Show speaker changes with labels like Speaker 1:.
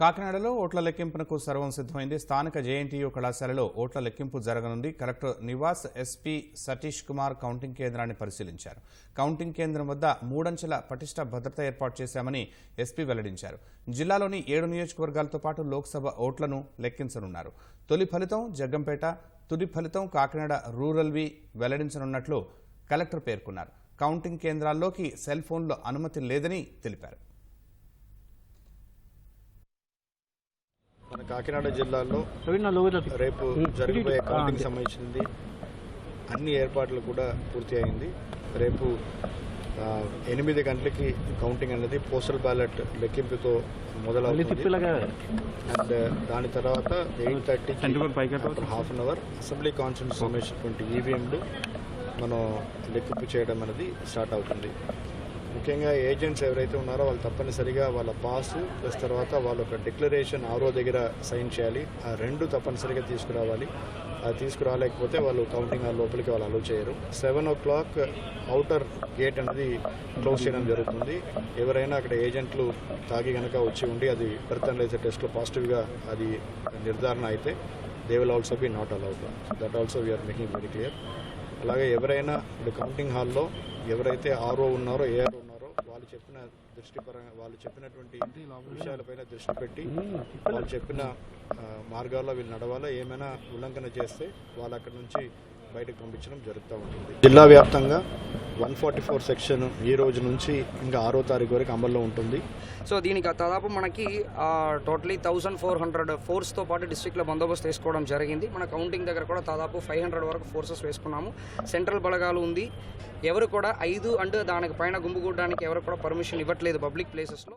Speaker 1: కాకినాడలో ఓట్ల లెక్కింపునకు సర్వం సిద్ధమైంది. స్థానిక జేఎన్టీయూ కళాశాలలో ఓట్ల లెక్కింపు జరగనుంది. Collector Nivas SP Satish Kumar counting కేంద్రాన్ని పరిశీలించారు. కౌంటింగ్ కేంద్రం వద్ద మూడంచెల పటిష్ట భద్రత ఏర్పాటు చేశామని ఎస్పీ వెల్లడించారు. జిల్లాలోని ఏడు నియోజకవర్గాలతో పాటు లోక్సభ ఓట్లను లెక్కించనున్నారు. తొలి ఫలితం జగ్గంపేట తుది ఫలితం కాకినాడ రూరల్వి వెల్లడించనున్నట్లు కలెక్టర్ పేర్కొన్నారు. కౌంటింగ్ కేంద్రాల్లోకి సెల్ ఫోన్లో అనుమతి లేదని తెలిపారు.
Speaker 2: కాకినాడ జిల్లాలో రేపు జరగబోయే కౌంటింగ్ సంబంధించింది అన్ని ఏర్పాట్లు కూడా పూర్తి అయింది. రేపు ఎనిమిది గంటలకి కౌంటింగ్ అనేది పోస్టల్ బ్యాలెట్ లెక్కింపుతో మొదలవుతుంది. అండ్ దాని తర్వాత ఎయిట్ థర్టీకి half an hour assembly constituencies సంబంధించినటువంటి ఈవీఎంలు మనం లెక్కింపు చేయడం అనేది స్టార్ట్ అవుతుంది. ముఖ్యంగా ఏజెంట్స్ ఎవరైతే ఉన్నారో వాళ్ళు తప్పనిసరిగా వాళ్ళ పాస్ ప్లస్ తర్వాత వాళ్ళ ఒక డిక్లరేషన్ ఆరో దగ్గర సైన్ చేయాలి. ఆ రెండు తప్పనిసరిగా తీసుకురావాలి. అది తీసుకురాలేకపోతే వాళ్ళు కౌంటింగ్ ఆ లోపలికి వాళ్ళు అలో చేయరు. Seven o'clock outer gate అనేది క్లోజ్ చేయడం జరుగుతుంది. ఎవరైనా అక్కడ ఏజెంట్లు తాగి కనుక వచ్చి ఉండి అది బెర్త్ టెస్ట్లో పాజిటివ్గా అది నిర్ధారణ అయితే they will also be not allowed that also we are making very clear అలాగే ఎవరైనా ఇప్పుడు కౌంటింగ్ హాల్లో ఎవరైతే ఆర్ఓ ఉన్నారో ఏఆర్ ఉన్నారో వాళ్ళు చెప్పిన దృష్టి పరంగా వాళ్ళు చెప్పినటువంటి విషయాలపైన దృష్టి పెట్టి వాళ్ళు చెప్పిన మార్గాల్లో వీళ్ళు నడవాలో ఏమైనా ఉల్లంఘన చేస్తే వాళ్ళు అక్కడ నుంచి బయటకు పంపించడం జరుగుతూ ఉంటుంది. జిల్లా వ్యాప్తంగా వన్ ఫార్టీ ఫోర్ సెక్షన్ ఈ రోజు నుంచి ఇంకా ఆరో తారీఖు వరకు అమల్లో ఉంటుంది.
Speaker 3: సో దీనికి దాదాపు మనకి టోటలీ థౌసండ్ ఫోర్ హండ్రెడ్ ఫోర్స్తో పాటు డిస్ట్రిక్ట్లో బందోబస్తు వేసుకోవడం జరిగింది. మన కౌంటింగ్ దగ్గర కూడా దాదాపు ఫైవ్ హండ్రెడ్ వరకు ఫోర్సెస్ వేసుకున్నాము. సెంట్రల్ బలగాలు ఉంది. ఎవరు కూడా ఐదు అండ్ దానికి పైన గుంపుగూడడానికి ఎవరు కూడా పర్మిషన్ ఇవ్వట్లేదు పబ్లిక్ ప్లేసెస్లో.